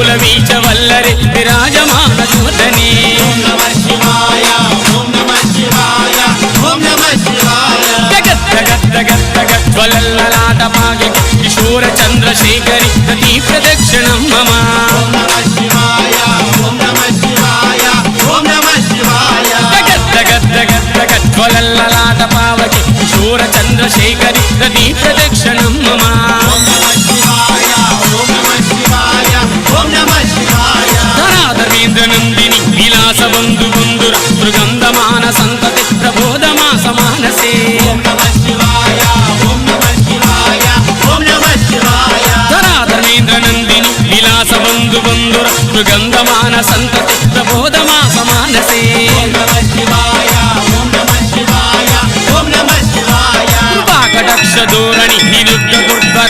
శూల వీచ వల్లరి విరాజమాన చూతని జ్వలల్లలాటమాగి కిశోర చంద్రశేఖరి ప్రతి ప్రదక్షిణం మమ జ్వలల్లలాట పావకి కిశోర చంద్రశేఖరి ప్రతి ప్రద శివాయ మృగంధమాన సంతతి.